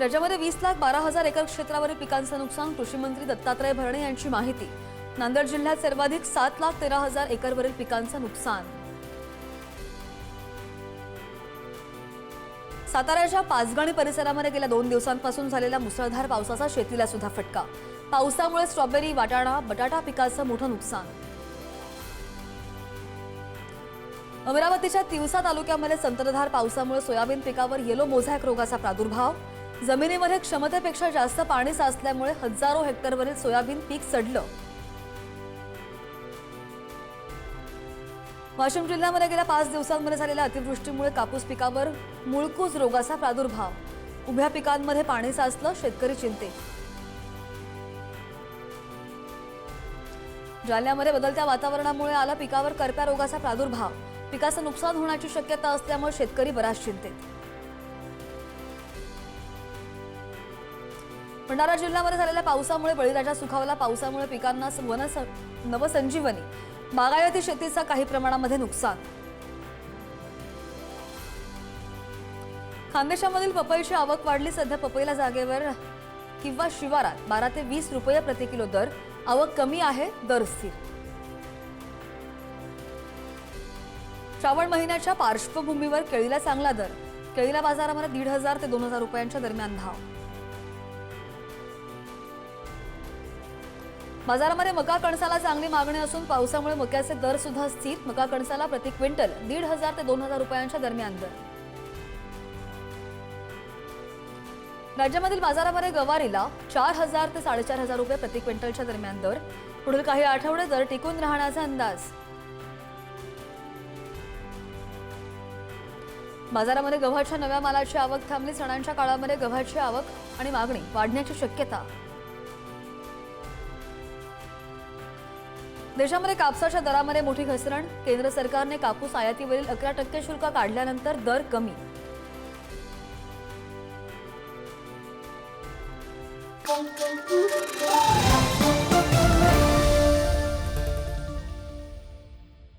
राज्यामध्ये वीस लाख बारा हजार एकर क्षेत्रावरील पिकांचं नुकसान कृषी मंत्री दत्तात्रय भरणे यांची माहिती. नांदेड जिल्ह्यात सर्वाधिक सात लाख तेरा हजार एकरवरील पिकांचं नुकसान. साताऱ्याच्या पाचगणी परिसरामध्ये गेल्या दोन दिवसांपासून झालेल्या मुसळधार पावसाचा शेतीला सुद्धा फटका. पावसामुळे स्ट्रॉबेरी वाटाणा बटाटा पिकाचं मोठं नुकसान. अमरावतीच्या तिवसा तालुक्यामध्ये संततधार पावसामुळे सोयाबीन पिकावर येलो मोझॅक रोगाचा प्रादुर्भाव. जमिनीमध्ये क्षमतेपेक्षा जास्त पाणी साचल्यामुळे हजारो हेक्टरवरील सोयाबीन पीक सडलं. वाशिम जिल्ह्यामध्ये गेल्या पाच दिवसांमध्ये झालेल्या अतिवृष्टीमुळे कापूस पिकावर मुळकूज रोगाचा प्रादुर्भाव. उभ्या पिकांमध्ये पाणी साचलं शेतकरी चिंतेत. जालन्यामध्ये बदलत्या वातावरणामुळे आला पिकावर करप्या रोगाचा प्रादुर्भाव. पिकाचं नुकसान होण्याची शक्यता असल्यामुळे शेतकरी बराच चिंतेत. भंडारा जिल्ह्यामध्ये झालेल्या पावसामुळे बळीराजा सुखावला. पावसामुळे पिकांना वन नवसंजीवनी. बागायती शेतीचा काही प्रमाणामध्ये नुकसान. खानदेशामधील पपईची आवक वाढली. सध्या पपईला जागेवर किंवा शिवारात बारा ते वीस रुपये प्रति किलो दर. आवक कमी आहे दर स्थिर. श्रावण महिन्याच्या पार्श्वभूमीवर केळीला चांगला दर. केळीला बाजारामध्ये दीड हजार ते दोन हजार रुपयांच्या दरम्यान धाव. बाजारामध्ये मका कणसाला चांगली मागणी असून पावसामुळे मक्याचे दर सुद्धा स्थिर. मका कणसाला प्रति क्विंटल दीड हजार ते दोन हजार रुपयांच्या दरम्यान दर. राज्यामधील बाजारामध्ये गवारीला चार हजार ते साडेचार हजार रुपये प्रति क्विंटलच्या दरम्यान दर. पुढील काही आठवडे दर टिकून राहण्याचा अंदाज. बाजारामध्ये गव्हाच्या नव्या मालाची आवक थांबली. सणांच्या काळामध्ये गव्हाची आवक आणि मागणी वाढण्याची शक्यता. देशामध्ये कापसाच्या दरामध्ये मोठी घसरण. केंद्र सरकारने कापूस आयातीवरील अकरा टक्के शुल्क काढल्यानंतर दर कमी.